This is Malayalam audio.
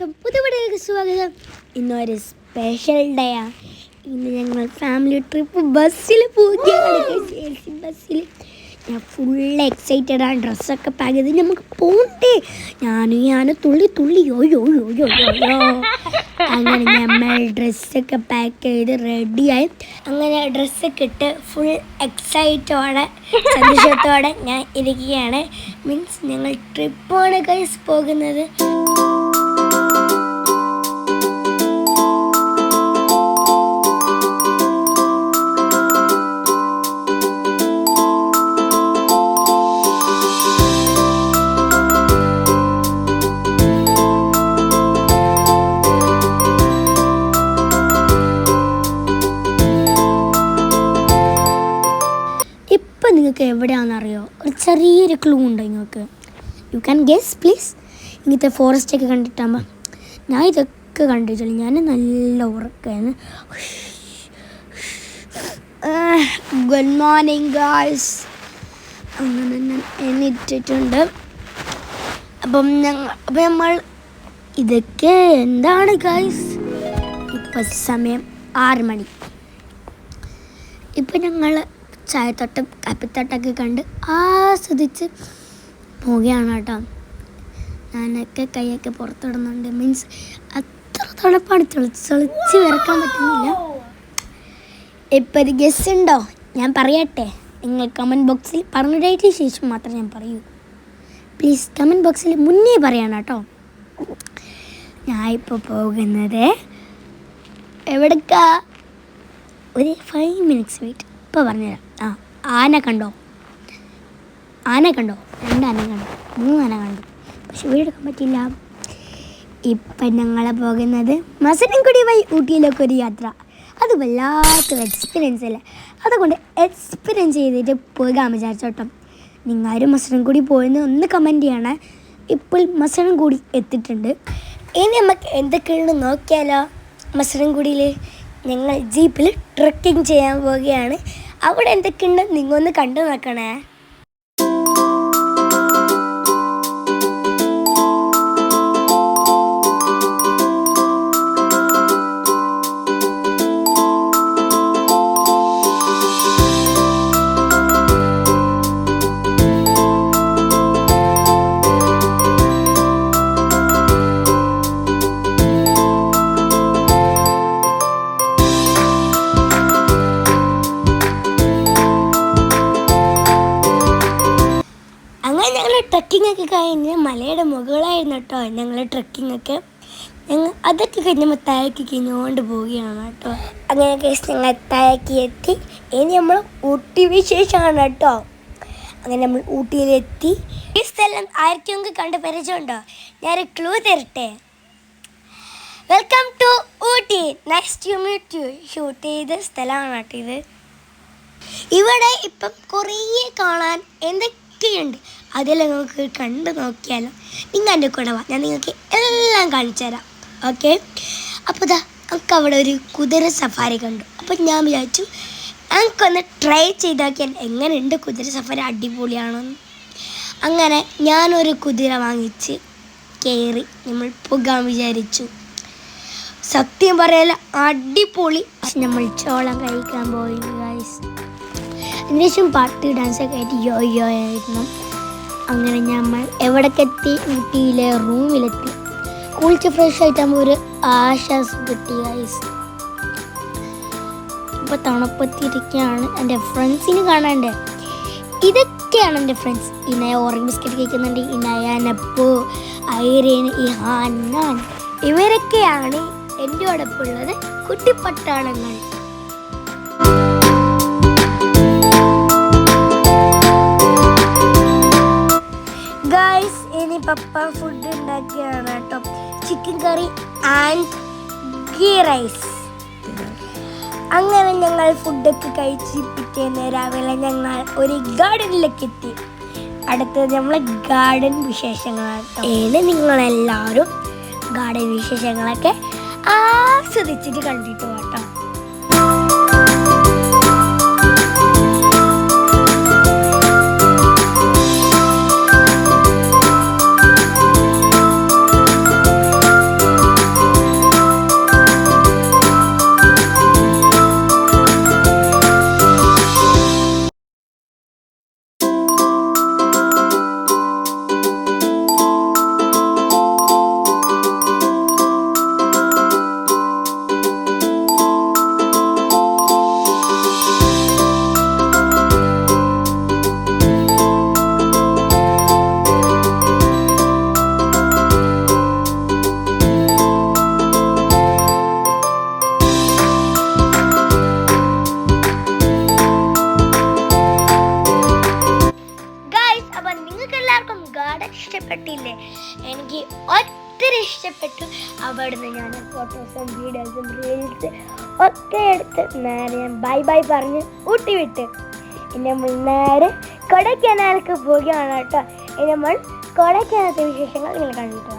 എല്ലാവർക്കും പുതുപടിയിലേക്ക് സ്വാഗതം. ഇന്നൊരു സ്പെഷ്യൽ ഡേ ഡേയാ ഇന്ന് ഞങ്ങൾ ഫാമിലി ട്രിപ്പ് ബസ്സിൽ പോകുകയാണ് ബസ്സിൽ ഞാൻ ഫുൾ എക്സൈറ്റഡ് ആണ്. ഡ്രസ്സൊക്കെ പാക്ക് ചെയ്ത് നമുക്ക് പോണ്ടേ. ഞാനും ഞാൻ തുള്ളി തുള്ളി. ഓയോ ഓയോ ഓയോ അങ്ങനെ നമ്മൾ ഡ്രസ്സൊക്കെ പാക്ക് ചെയ്ത് റെഡിയായി അങ്ങനെ ഡ്രസ്സൊക്കെ ഇട്ട് ഫുൾ എക്സൈറ്റോടെ സന്തോഷത്തോടെ ഞാൻ ഇരിക്കുകയാണ്. മീൻസ് ഞങ്ങൾ ട്രിപ്പാണ് കൈസ് പോകുന്നത്. എവിടെയാണെന്നറിയോ? ഒരു ചെറിയൊരു ക്ലൂ ഉണ്ട് നിങ്ങൾക്ക് യു ക്യാൻ ഗെസ് പ്ലീസ് ഇങ്ങനത്തെ ഫോറസ്റ്റ് ഒക്കെ കണ്ടിട്ടാകുമ്പോൾ ഞാൻ ഇതൊക്കെ കണ്ടിട്ടുള്ളൂ ഞാൻ നല്ല ഉറക്കാണ് ഗുഡ് മോർണിംഗ് ഗായ്സ് അങ്ങനെ ഞാൻ എണ്ണിട്ടിട്ടുണ്ട്. അപ്പം ഞങ്ങൾ അപ്പം നമ്മൾ ഇതൊക്കെ എന്താണ് ഗായ്സ് ഇപ്പം സമയം ആറ് മണി. ഇപ്പം ഞങ്ങൾ ചായത്തോട്ടം കപ്പിത്തോട്ടമൊക്കെ കണ്ട് ആസ്വദിച്ച് പോവുകയാണ് കേട്ടോ. ഞാനൊക്കെ കൈയൊക്കെ പുറത്തിടുന്നുണ്ട്. മീൻസ് അത്ര തണുപ്പാണ്. ചൊളിച്ച് ചൊളിച്ച് വിറക്കാൻ പറ്റുന്നില്ല. ഇപ്പം ഒരു ഗസ് ഉണ്ടോ? ഞാൻ പറയട്ടെ. നിങ്ങൾ കമന്റ് ബോക്സിൽ പറഞ്ഞിട്ടായിട്ട് ശേഷം മാത്രം ഞാൻ പറയൂ. പ്ലീസ് കമന്റ് ബോക്സിൽ മുന്നേ പറയണം കേട്ടോ. ഞാൻ ഇപ്പോൾ പോകുന്നത് എവിടേക്കാ? ഒരു ഫൈവ് മിനിറ്റ്സ് വെയിറ്റ് ഇപ്പോൾ പറഞ്ഞുതരാം. ആ ആന കണ്ടോ? ആന കണ്ടോ? രണ്ട് ആന കണ്ടു. മൂന്ന് ആന കണ്ടു. പക്ഷെ വീടെടുക്കാൻ പറ്റില്ല ഇപ്പം ഞങ്ങളെ പോകുന്നത് മസനംകുടി വഴി ഊട്ടിയിലേക്ക് ഒരു യാത്ര. അത് വല്ലാത്തൊരു എക്സ്പീരിയൻസ് അല്ലേ? അതുകൊണ്ട് എക്സ്പീരിയൻസ് ചെയ്തിട്ട് പോകാൻ വിചാരിച്ചോട്ടോ നിങ്ങളാരും മസനംകുടി പോയെന്ന് ഒന്ന് കമന്റ് ചെയ്യണേ. ഇപ്പോൾ മസനംകുടി എത്തിയിട്ടുണ്ട്. ഇനി നമുക്ക് എന്തൊക്കെയുണ്ട് നോക്കിയാലോ. മസനംകുടിയിൽ ഞങ്ങൾ ജീപ്പിൽ ട്രക്കിംഗ് ചെയ്യാൻ പോവുകയാണ്. അവിടെ എന്തൊക്കെയുണ്ട്? നിങ്ങൾ ഒന്ന് കണ്ടു നോക്കണേ. ട്രക്കിംഗ് ഒക്കെ കഴിഞ്ഞ് മലയുടെ മുകളിലായിരുന്നു കേട്ടോ ഞങ്ങൾ ട്രക്കിംഗ് ഒക്കെ. ഞങ്ങൾ അതൊക്കെ കഴിഞ്ഞ് താഴേക്ക് കഴിഞ്ഞുകൊണ്ട് പോവുകയാണ് കേട്ടോ. അങ്ങനെ ഞങ്ങൾ താഴേക്ക് എത്തി. ഇനി നമ്മൾ ഊട്ടി വിശേഷമാണ് കേട്ടോ. അങ്ങനെ നമ്മൾ ഊട്ടിയിലെത്തി. ഈ സ്ഥലം ആർക്കെങ്കിലും കണ്ട് പരിചയമുണ്ടോ? ഞാനൊരു ക്ലൂ തരട്ടെ. Welcome to Ooty. Next you meet you shoot ചെയ്ത സ്ഥലമാണ് കേട്ടോ ഇത്. ഇവിടെ ഇപ്പം കുറേ കാണാൻ എന്തൊക്കെയുണ്ട് അതെല്ലാം നമുക്ക് കണ്ടു നോക്കിയാലോ. നിങ്ങൾ എന്റെ കൂടെ വാ. ഞാൻ നിങ്ങൾക്ക് എല്ലാം കാണിച്ചു തരാം. ഓക്കെ? അപ്പോൾ ഇതാ നമുക്ക് അവിടെ ഒരു കുതിര സഫാരി കണ്ടു. അപ്പോൾ ഞാൻ വിചാരിച്ചു ഞങ്ങൾക്കൊന്ന് ട്രൈ ചെയ്ത് നോക്കിയാൽ എങ്ങനെയുണ്ട് കുതിര സഫാരി? അടിപൊളിയാണെന്ന്. അങ്ങനെ ഞാനൊരു കുതിര വാങ്ങിച്ച് കയറി നമ്മൾ പോകാൻ വിചാരിച്ചു. സത്യം പറയല അടിപൊളി. നമ്മൾ ചോളം കഴിക്കാൻ പോയി ഗൈസ് അതിനുശേഷം പാട്ട് ഡാൻസ് ഒക്കെ ആയിട്ട് യോ യോ ആയിരുന്നു. അങ്ങനെ നമ്മൾ എവിടേക്ക് എത്തി ഊട്ടിയിലെ റൂമിലെത്തി. കുളിച്ച് ഫ്രഷ് ആയിട്ട് നമ്മൾ ഒരു ആശ്വാസം കിട്ടി ഗൈസ് ഇപ്പോൾ തണുപ്പത്തിരിക്കുകയാണ് എന്റെ ഫ്രണ്ട്സിന് കാണാണ്ടേ. ഇതൊക്കെയാണ് എന്റെ ഫ്രണ്ട്സ് ഇനയ ഓറഞ്ച് ബിസ്ക്കറ്റ് കഴിക്കുന്നുണ്ട് ഇനയ നെപ്പു ഐരേൻ ഇഹാൻ ഇവരൊക്കെയാണ് എന്റെ ഉടപ്പുള്ളത് കുട്ടിപ്പട്ടാളങ്ങൾ. പപ്പ ഫുഡ് ഉണ്ടാക്കിയാണ് കേട്ടോ. Chicken curry and ghee rice അങ്ങനെ ഞങ്ങൾ ഫുഡൊക്കെ കഴിച്ച് പിറ്റേന്ന് രാവിലെ ഞങ്ങൾ ഒരു ഗാർഡനിലേക്ക് എത്തി. അടുത്തത് നമ്മളെ ഗാർഡൻ വിശേഷങ്ങളാണ് ഏത് നിങ്ങളെല്ലാവരും ഗാർഡൻ വിശേഷങ്ങളൊക്കെ ആസ്വദിച്ചിട്ട് കണ്ടിട്ട് ഇഷ്ടപ്പെട്ടില്ലേ എനിക്ക് ഒത്തിരി ഇഷ്ടപ്പെട്ടു. അവിടുന്ന് ഞാൻ ഫോട്ടോസും വീഡിയോസും റീൽസ് ഒക്കെ എടുത്ത് നേരെ ഞാൻ ബൈ ബൈ പറഞ്ഞ് ഊട്ടി വിട്ട്. ഇനി നമ്മൾ നേരെ കൊടൈക്കനാലേക്ക് പോവുകയാണ് കേട്ടോ. ഇനി നമ്മൾ കൊടൈക്കനാലത്തെ വിശേഷങ്ങൾ നിങ്ങൾ കണ്ടിട്ടുണ്ടോ?